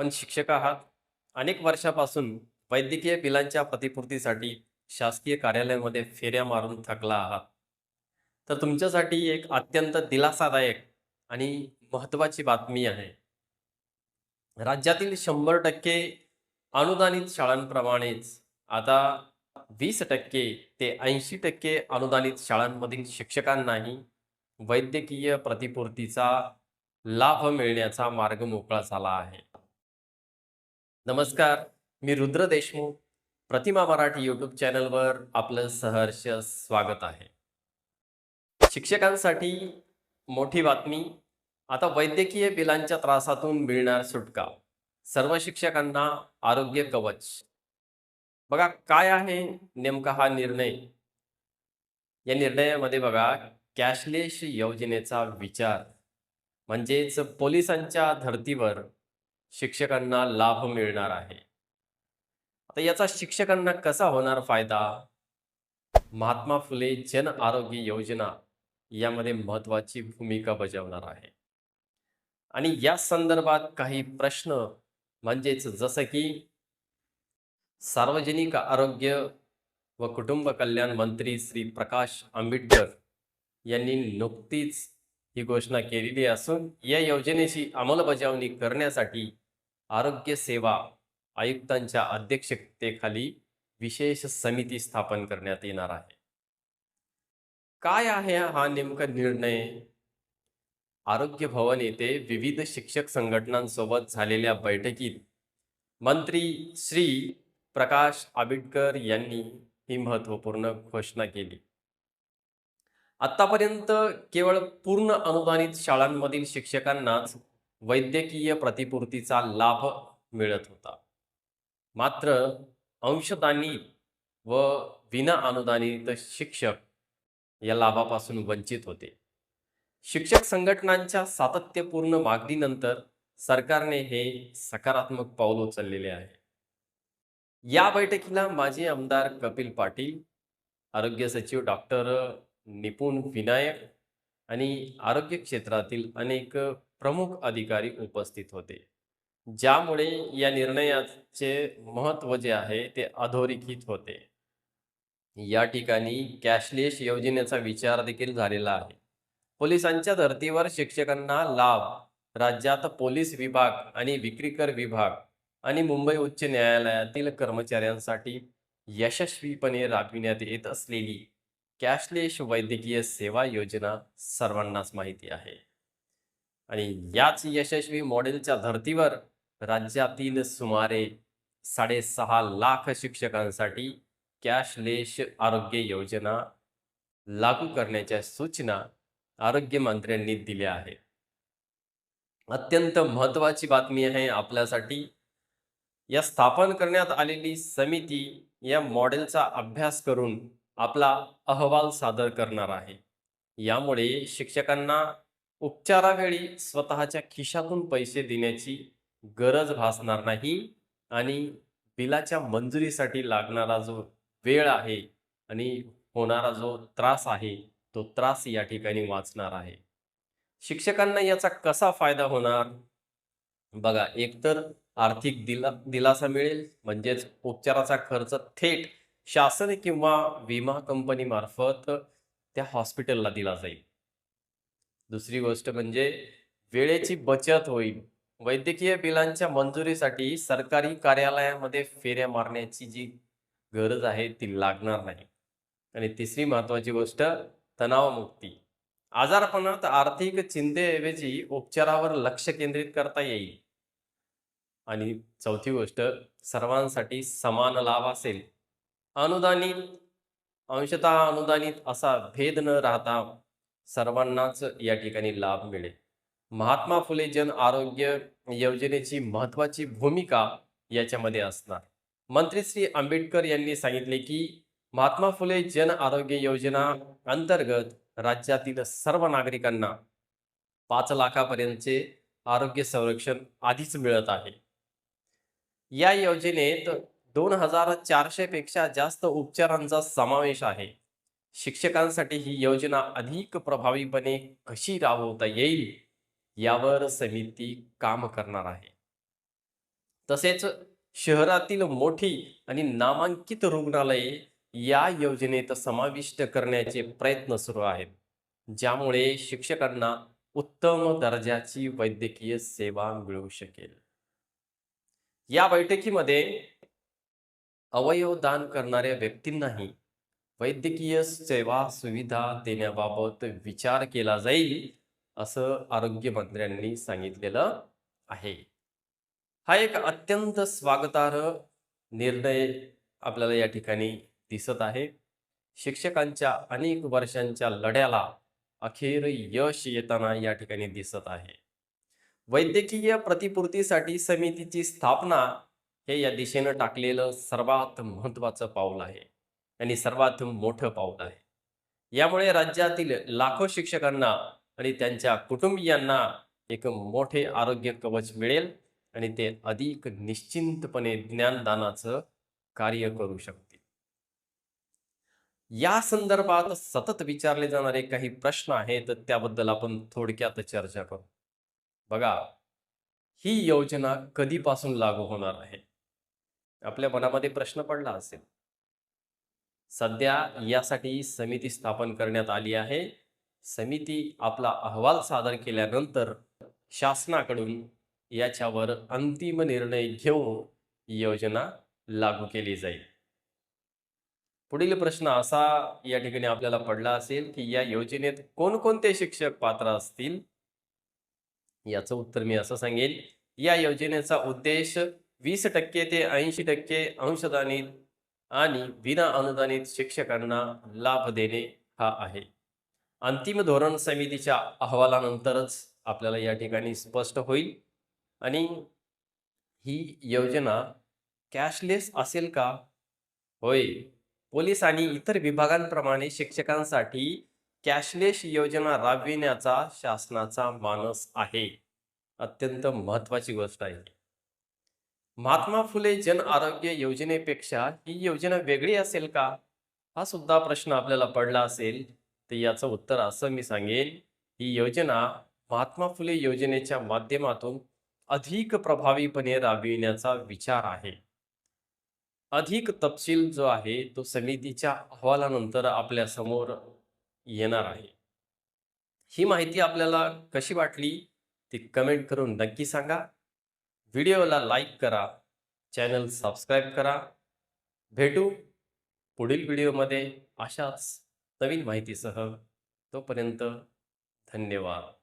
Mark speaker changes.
Speaker 1: आपण शिक्षक आहात. अनेक वर्षापासून वैद्यकीय बिलांच्या प्रतिपूर्तीसाठी शासकीय कार्यालयामध्ये फेऱ्या मारून थकला आहात. तर तुमच्यासाठी एक अत्यंत दिलासादायक आणि महत्त्वाची बातमी आहे. राज्यातील शंभर टक्के अनुदानित शाळांप्रमाणेच आता वीस टक्के ते ऐंशी टक्के अनुदानित शाळांमधील शिक्षकांनाही वैद्यकीय प्रतिपूर्तीचा लाभ मिळण्याचा मार्ग मोकळा झाला आहे. नमस्कार मी रुद्र देशमुख. प्रतिमा मराठी यूट्यूब चॅनलवर आपलं सहर्ष स्वागत आहे. शिक्षकांसाठी मोठी बातमी आता वैद्यकीय बिलांच्या त्रासातून मिळणार सुटका. सर्व शिक्षकांना आरोग्य कवच. बघा काय आहे नेमका हा निर्णय? या निर्णयामध्ये बघा कॅशलेस योजनेचा विचार. म्हणजेच पोलिसांच्या धर्तीवर शिक्षकांना लाभ मिळणार आहे. आता याचा शिक्षकांना कसा होणार फायदा? महात्मा फुले जन आरोग्य योजना यामध्ये महत्वाची भूमिका बजावणार आहे. आणि या संदर्भात काही प्रश्न म्हणजेच जसं की सार्वजनिक आरोग्य व कुटुंब कल्याण मंत्री श्री प्रकाश आंबेडकर यांनी नुकतीच ही घोषणा केलेली असून या योजनेची अंमलबजावणी करण्यासाठी आरोग्य सेवा आयुक्तांच्या अध्यक्षतेखाली विशेष समिती स्थापन करण्यात येणार आहे. काय आहे हा नेमका निर्णय? आरोग्य भवन येथे विविध शिक्षक संघटनांसोबत झालेल्या बैठकीत मंत्री श्री प्रकाश आंबेडकर यांनी ही महत्त्वपूर्ण घोषणा केली. आतापर्यंत केवळ पूर्ण अनुदानित शाळांमधील शिक्षकांनाच वैद्यकीय प्रतिपूर्तीचा लाभ मिळत होता. मात्र अंशदानी व विना अनुदानित शिक्षक या लाभापासून वंचित होते. शिक्षक संघटनांच्या सातत्यपूर्ण मागणीनंतर सरकारने हे सकारात्मक पाऊल उचललेले आहे. या बैठकीला माजी आमदार कपिल पाटील आरोग्य सचिव डॉक्टर निपुण विनायक आणि आरोग्य क्षेत्रातील अनेक प्रमुख अधिकारी उपस्थित होते. ज्यामुळे या निर्णयाचे महत्त्व जे आहे ते अधोरेखित होते. या ठिकाणी कॅशलेस योजनेचा विचार देखील झालेला आहे. पोलिसांच्या धर्तीवर शिक्षकांना लाभ राज्यात पोलीस विभाग आणि विक्रीकर विभाग आणि मुंबई उच्च न्यायालयातील कर्मचाऱ्यांसाठी यशस्वीपणे राबविण्यात येत असलेली कॅशलेस वैद्यकीय सेवा योजना सर्वांनाच माहिती आहे. आणि याच यशस्वी मॉडेलच्या धर्तीवर राज्यातील सुमारे साडेसहा लाख शिक्षकांसाठी कॅशलेस आरोग्य योजना लागू करण्याच्या सूचना आरोग्यमंत्र्यांनी दिल्या आहेत. अत्यंत महत्त्वाची बातमी आहे आपल्यासाठी. या स्थापन करण्यात आलेली समिती या मॉडेलचा अभ्यास करून आपला अहवाल सादर करणार आहे. यामुळे शिक्षकांना उपचारावेळी स्वतःच्या खिशातून पैसे देण्याची गरज भासणार नाही आणि बिलाच्या मंजुरीसाठी लागणारा जो वेळ आहे आणि होणारा जो त्रास आहे तो त्रास या ठिकाणी वाचणार आहे. शिक्षकांना याचा कसा फायदा होणार? बघा एकतर आर्थिक दिला दिलासा मिळेल म्हणजेच उपचाराचा खर्च थेट शासन किंवा विमा कंपनीमार्फत त्या हॉस्पिटलला दिला जाईल. दुसरी गोष्ट म्हणजे वेळेची बचत होईल. वैद्यकीय बिलांच्या मंजुरीसाठी सरकारी कार्यालयामध्ये फेऱ्या मारण्याची जी गरज आहे ती लागणार नाही. आणि तिसरी महत्वाची गोष्ट तणावमुक्ती. आजारपणात आर्थिक चिंतेऐवजी उपचारावर लक्ष केंद्रित करता येईल. आणि चौथी गोष्ट सर्वांसाठी समान लाभ असेल. अनुदानित अंशतः अनुदानित असा भेद न राहता सर्वांनाच या ठिकाणी लाभ मिळेल. महात्मा फुले जन आरोग्य योजनेची महत्वाची भूमिका याच्यामध्ये असणार. मंत्री श्री आंबेडकर यांनी सांगितले की महात्मा फुले जन आरोग्य योजना अंतर्गत राज्यातील सर्व नागरिकांना पाच लाखापर्यंतचे आरोग्य संरक्षण आधीच मिळत आहे. या योजनेत दोन हजार चारशे पेक्षा जास्त उपचारांचा समावेश आहे. शिक्षकांसाठी ही योजना अधिक प्रभावीपणे कशी राबवता येईल यावर समिती काम करणार आहे. तसेच शहरातील मोठी आणि नामांकित रुग्णालये या योजनेत समाविष्ट करण्याचे प्रयत्न सुरू आहेत ज्यामुळे शिक्षकांना उत्तम दर्जाची वैद्यकीय सेवा मिळू शकेल. या बैठकीमध्ये अवयव दान करणाऱ्या व्यक्तींनाही वैद्यकीय सेवा सुविधा देण्याबाबत विचार केला जाईल असं आरोग्यमंत्र्यांनी सांगितलेलं आहे. हा एक अत्यंत स्वागतार्ह निर्णय आपल्याला या ठिकाणी दिसत आहे. शिक्षकांच्या अनेक वर्षांच्या लढ्याला अखेर यश येताना या ठिकाणी दिसत आहे. वैद्यकीय प्रतिपूर्तीसाठी समितीची स्थापना हे या दिशेनं टाकलेलं सर्वात महत्त्वाचं पाऊल आहे. आणि सर्वात मोठं पाऊल आहे. यामुळे राज्यातील लाखो शिक्षकांना आणि त्यांच्या कुटुंबियांना एक मोठे आरोग्य कवच मिळेल आणि ते अधिक निश्चिंतपणे ज्ञानदानाचं कार्य करू शकतील. या संदर्भात सतत विचारले जाणारे काही प्रश्न आहेत त्याबद्दल आपण थोडक्यात चर्चा करू. बघा ही योजना कधीपासून लागू होणार आहे? आपल्या मनामध्ये प्रश्न पडला असेल. सध्या यासाठी समिती स्थापन करण्यात आली आहे. समिती आपला अहवाल सादर केल्यानंतर शासनाकडून याच्यावर अंतिम निर्णय घेऊन योजना लागू केली जाईल. पुढील प्रश्न असा या ठिकाणी आपल्याला पडला असेल की या योजनेत कोणकोणते शिक्षक पात्र असतील? याचं उत्तर मी असं सांगेन. या योजनेचा उद्देश वीस टक्के ते ऐंशी टक्के अंशदानित आणि विना अनुदानित शिक्षकांना लाभ देणे हा आहे. अंतिम धोरण समितीच्या अहवालानंतरच आपल्याला या ठिकाणी स्पष्ट होईल. आणि ही योजना कॅशलेस असेल का? होय. पोलीस आणि इतर विभागांप्रमाणे शिक्षकांसाठी कॅशलेस योजना राबविण्याचा शासनाचा मानस आहे. अत्यंत महत्वाची गोष्ट आहे. महात्मा फुले जन आरोग्य योजनेपेक्षा ही योजना वेगळी असेल का? हा सुद्धा प्रश्न आपल्याला पडला असेल. तर याचं उत्तर असं मी सांगेन ही योजना महात्मा फुले योजनेच्या माध्यमातून अधिक प्रभावीपणे राबविण्याचा विचार आहे. अधिक तपशील जो आहे तो समितीच्या अहवालानंतर आपल्यासमोर येणार आहे. ही माहिती आपल्याला कशी वाटली ती कमेंट करून नक्की सांगा. व्हिडिओला लाईक करा चॅनल सबस्क्राईब करा. भेटू पुढील व्हिडिओमध्ये अशाच नवीन माहितीसह. तोपर्यंत धन्यवाद.